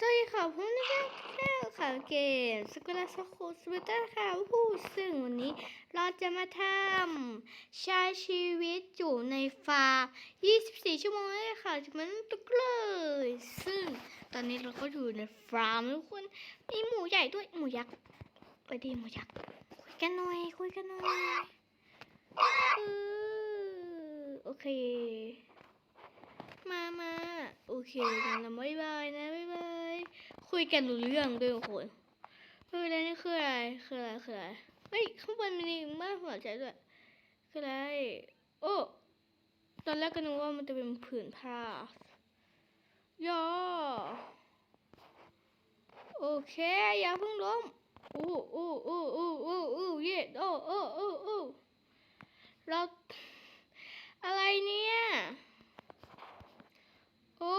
สวัสดีค่ะผมนะคะแก้วค่ะเกมสกุลสกุลสวิตเตอร์ค่ะผู้ซึ่งวันนี้เราจะมาทำใช้ชีวิตอยู่ในฟาร์ม 24 ชั่วโมงเลยค่ะจะมันตุกเลย ซึ่งตอนนี้เราก็อยู่ในฟาร์มทุกคนมีหมูใหญ่ด้วยหมูยักษ์ไปดีหมูยักษ์คุยกันหน่อยคุยกันหน่อยโอเค มามาโอเคงั้นเราบ๊ายบายนะบ๊ายบาย คุยกันรู้เรื่องด้วยทุกคนเฮ้ยแล้วนี่คืออะไรคืออะไรคืออะไรเฮ้ยข้างบนมีบ้านหัวใจด้วยคืออะไรโอ้ตอนแรกก็นึกว่ามันจะเป็นผืนผ้าย่อโอเคอย่าเพิ่งล้มอู้อู้อู้อู้อู้อู้เย่โอ้โอ้โอ้โอ้เราอะไรเนี่ยโอ้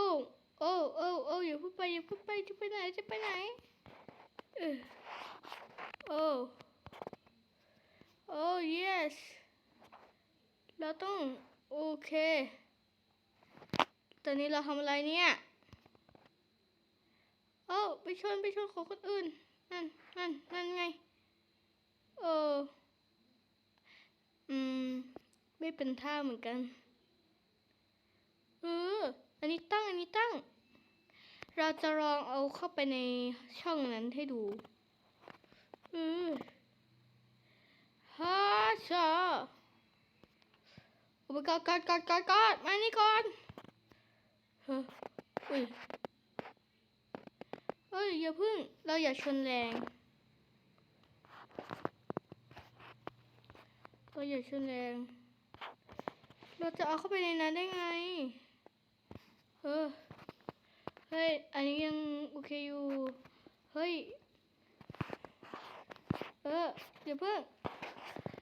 โอ้โอ้โอ้อย่าเพูดไปอย่าเพูดไปจะไปไหนจะไปไหนเออโอ้โอ้ yes เราต้องโอเค ตอนนี้เราทำอะไรเนี่ยโอ้ไปชนไปชนของคนอื่น นั่นนั่นนั่นไงโอ้อืม ไม่เป็นท่าเหมือนกัน อันนี้ตั้งอันนี้ตั้ง เราจะลองเอาเข้าไปในช่องนั้นให้ดูเออฮ่าชาอุปกรณ์กอดกอดกอดกอดมานี่ก่อนเฮ้ยเฮ้ยอย่าพึ่ง เราอย่าชนแรงเราอย่าชนแรง เราจะเอาเข้าไปในนั้นได้ไง ออเฮ้ย อันนี้ยังโอเคอยู่ เฮ้ย เออเดี๋ยวเพิ่ง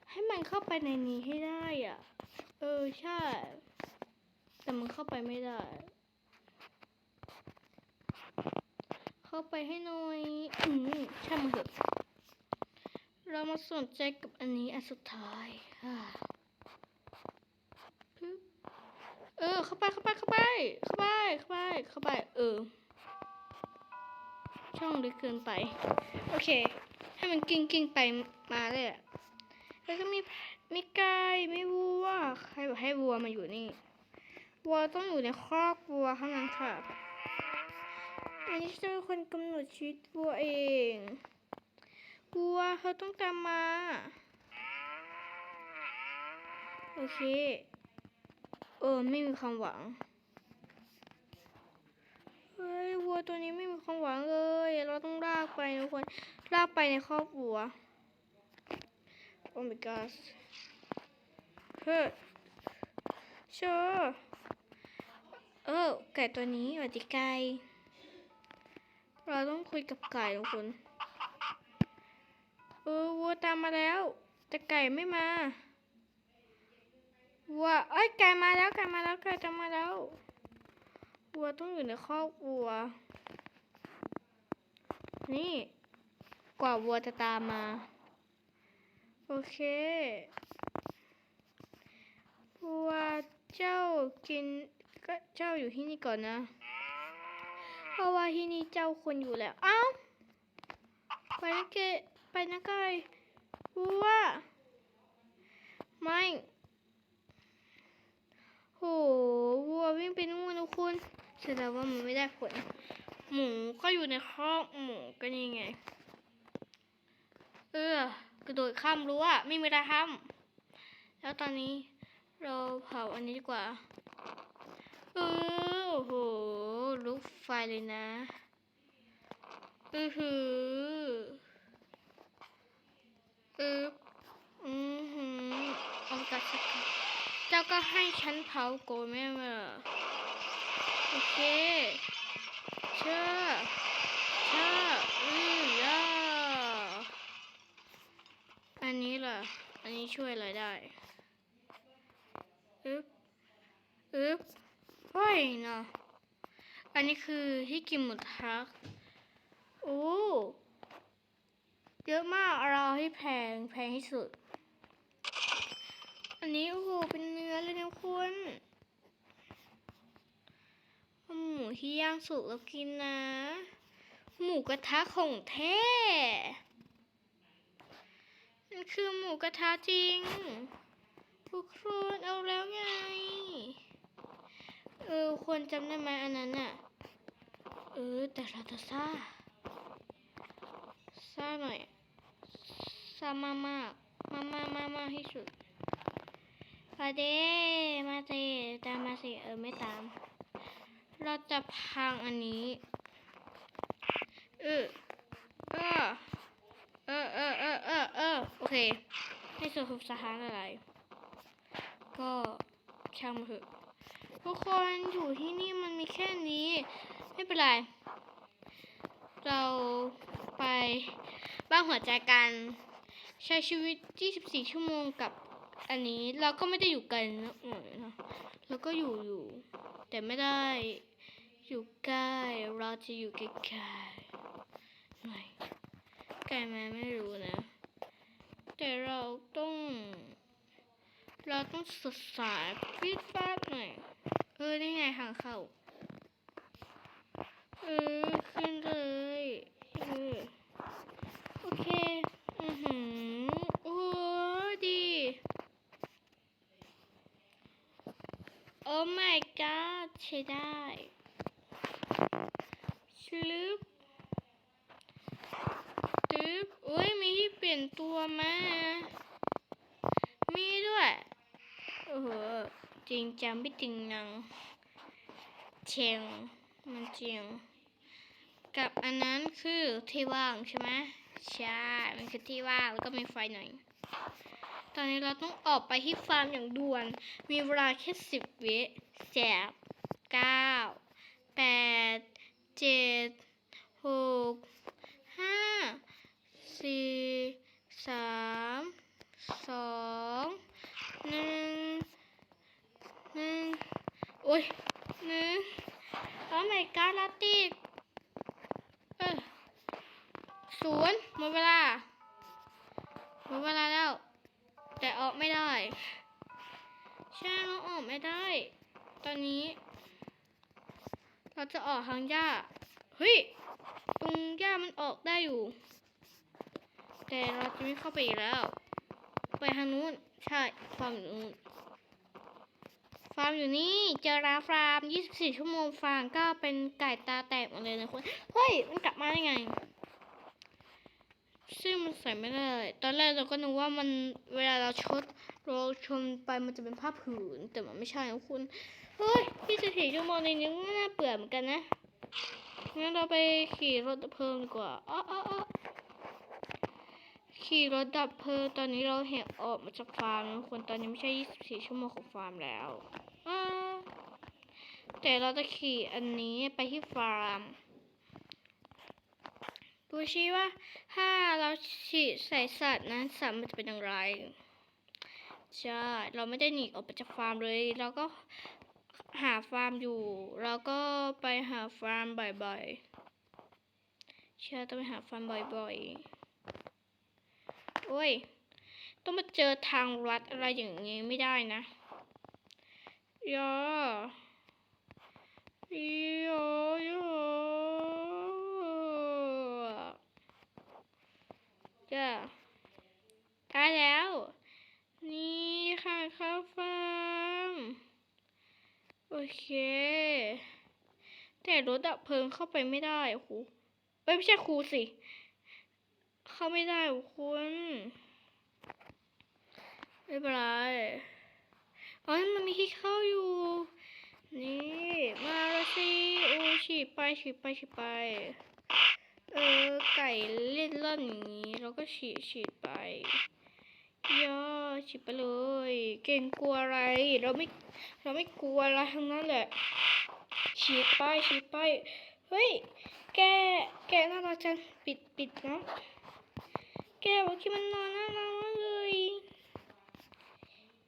ให้มันเข้าไปในนี้ให้ได้อะ เออ ใช่ แต่มันเข้าไปไม่ได้ เข้าไปให้หน่อย อืมช่างมันเถอะเรามาสนใจกับอันนี้อันสุดท้ายอ่าปึ๊บ เออเข้าไปเข้าไปเข้าไป เข้าไปเข้าไปเข้าไป เออ ช่องเล็กเกินไป โอเค ให้มันกิ้งกิ้งไปมาเลยอะแล้วก็มีมีไก่มีวัวใครบอกให้วัวมาอยู่นี่วัวต้องอยู่ในครอกวัวเท่านั้นค่ะอันนี้จะเป็นคนกำหนดชีวิตวัวเองวัวเขาต้องตามมา โอเค ออ ไม่มีความหวัง เฮ้ยวัวตัวนี้ไม่มีความหวังเลย เราต้องลากไปทุกคน ลากไปในครอบวัว โอ้ my god เฮ้ยโชว์เออ ไก่ตัวนี้สวัสดีไก่ เราต้องคุยกับไก่ทุกคน เออวัวตามมาแล้ว แต่ไก่ไม่มา วัวเอ้ยไก่มาแล้วไก่มาแล้วไก่จะมาแล้ววัวต้องอยู่ในคอกวัว นี่ กว่าวัวจะตามมา โอเควัวเจ้ากินก็เจ้าอยู่ที่นี่ก่อนนะ เพราะว่าที่นี่เจ้าคนอยู่แล้ว เอ้า ไปนะเกไปนะไก่วัว ไม่ โห วัววิ่งไปนู่นนะคุณ แสดงว่ามันไม่ได้ผล หมูก็อยู่ในคอกหมูก็นี่ไง เออกระโดดข้ามรั้วไม่มีอะไรทำแล้วตอนนี้เราเผาอันนี้ดีกว่า เออโอ้โหลุกไฟเลยนะอือหือเอออือหือเอากระสักเจ้าก็ให้ฉันเผาโกรธแม่มา โอเคเชื่อเชื่ออือย่าอันนี้ล่ะ อันนี้ช่วยอะไรได้อึ๊บอึ๊บเฮ้ยนะอันนี้คือที่กิมูทะโอ้เยอะมากเราให้แพงแพงที่สุด อันนี้โอ้โหเป็นเนื้อเลยนะคุณเอาหมู ที่ย่างสุกแล้วกินนะ หมูกระทะของแท้มันคือหมูกระทะจริง ทุกคนเอาแล้วไง เออควรจำได้ไหมอันนั้นอะเออ แต่เราจะซ่าซ่าหน่อยซ่ามามากมามามามากที่สุดมาเด้มาเด้ตามมาสิเออ ไม่ตาม เราจะพังอันนี้ เออ เออ เออ เออ เออ เออ เออ โอเคไม่สนคุบสถานอะไร ก็ช่างมันเถอะทุกคนอยู่ที่นี่มันมีแค่นี้ ไม่เป็นไร เราไปบ้านหัวใจกัน ใช้ชีวิต 24 ชั่วโมงกับอันนี้เราก็ไม่ได้อยู่ไกลนะเออนะเราก็อยู่อยู่ แต่ไม่ได้ อยู่ใกล้เราจะอยู่ไกลๆหน่อยไกลไหมไม่รู้นะ แต่เราต้อง เราต้องสดใสฟิตฟาดหน่อย เออได้ไงทางเข้า เออ ขึ้นเลย เออ โอเค อือหือโอ้ดี โอ้ my god ใช้ได้ ลึบตึ๊บโอ้ยมีที่เปลี่ยนตัวมา มีด้วย โอ้โห จริงจังไม่จริงนัง เชียง มันเชียง กับอันนั้นคือที่ว่างใช่ไหมใช่ มันคือที่ว่างแล้วก็มีไฟหน่อย ตอนนี้เราต้องออกไปที่ฟาร์มอย่างด่วน มีเวลาแค่สิบวิแจบเก้าแปด เจ็ดหกห้าสี่สามสองหนึ่งหนึ่งโอ้ยหนึ่งโอ้ my god ลาติดเออศูนย์หมดเวลาหมดเวลาแล้ว แต่ออกไม่ได้ใช่เราออกไม่ได้ ตอนนี้ เราจะออกทางหญ้า เฮ้ย ตรงหญ้ามันออกได้อยู่ แต่เราจะไม่เข้าไปแล้ว ไปทางนู้น ใช่ฟาร์มอยู่นู้น ฟาร์มอยู่นี่ เจอร้านฟาร์ม 24 ชั่วโมงฟาร์มก็เป็นไก่ตาแตกหมดเลยนะคุณ เฮ้ย มันกลับมาได้ไง ซึ่งมันใส่ไม่ได้ ตอนแรกเราก็นึกว่ามันเวลาเราชด เราชนไปมันจะเป็นผ้าผืน แต่มันไม่ใช่นะคุณ เฮ้ยพี่จะถีชั่วโมงในนี้ก็น่าเปื่อเหมือนกันนะ งั้นเราไปขี่รถดับเพลิงดีกว่าอ้ออ้ออ้อขี่รถดับเพลิงตอนนี้เราแหกออกมาจากฟาร์มนะคุณตอนนี้ไม่ใช่ 24 ชั่วโมงของฟาร์มแล้วแต่เราจะขี่อันนี้ไปที่ฟาร์ม ดูชิว่าถ้าเราฉีดใส่สัตว์นั้นสัตว์มันจะเป็นอย่างไรใช่ เราไม่ได้หนีออกไปจากฟาร์มเลย เราก็ หาฟาร์มอยู่เราก็ไปหาฟาร์มบ่อยๆใช่ต้องไปหาฟาร์มบ่อยๆ โอ้ย ต้องมาเจอทางลัดอะไรอย่างงี้ไม่ได้นะยอยอยจ้ะได้แล้ว นี่ค่ะเข้าฟาร์ม โอ เค แต่รถดับเพลิงเข้าไปไม่ได้ครูไม่ใช่ครูสิ เข้าไม่ได้คุณไม่เป็นไรอ๋อมันมีที่เข้าอยู่ นี่ มาแล้วสิโอ้ฉีดไปฉีดไปฉีดไป เออ ไก่เล่นเล่นอย่างนี้ เราก็ฉีดฉีดไป ฉีดไปเลย เก่งกลัวอะไร เราไม่ เราไม่กลัวอะไรทั้งนั้นแหละ ฉีดไปฉีดไป เฮ้ย แก แกน่ารักจัง ปิดปิดนะแกบอกที่มันนอนน่ารักมากเลย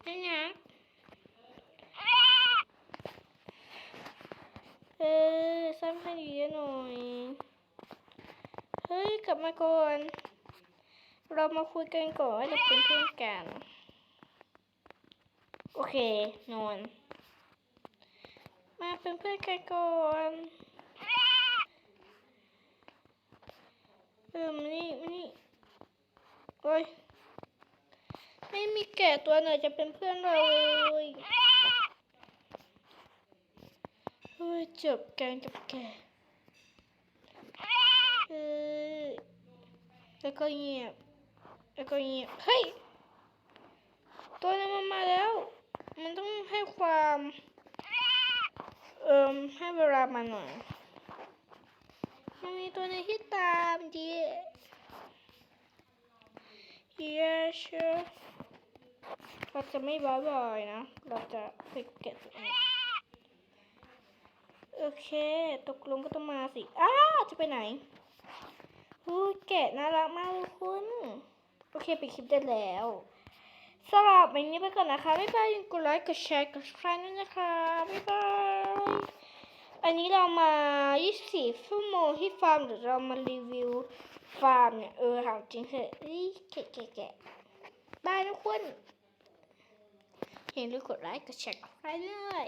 น่ารักเออซ้ำให้ดีหน่อย เฮ้ย กลับมาก่อน เรามาคุยกันก่อนว่าจะเป็นเพื่อนกัน โอเค นอน มาเป็นเพื่อนกันก่อนเออมานี่มานี่โอ้ยไม่มีแกะตัวไหนจะเป็นเพื่อนเราเลยเฮ้ยจบกันกับแกะเออแล้วก็เงียบแล้วก็เงียบเฮ้ยตัวนั้นมันมาแล้ว มันต้องให้ความ เอ่มให้เวลามันหน่อย มันมีตัวหนึงที่ตามดี Yeah sure เราจะไม่บ่อยๆนะ เราจะไปเก็บตัวเองโอเค ตกลงก็ต้องมาสิ อ้าวจะไปไหนอู้แกะน่ารักมากคุณ โอเค ไปคลิปได้แล้ว สำหรับวันนี้ไปก่อนนะคะบ๊ายบายกดไลค์กดแชร์กด subscribe ด้วยนะคะบ๊ายบายอันนี้เรามา 24 ชั่วโมงที่ฟาร์มหรือเรามารีวิวฟาร์มเนี่ยเออหาจริงเถอะเอ้แกะแกะแกะบายทุกคนอย่าลืมกดไลค์กดแชร์กด subscribe ด้วย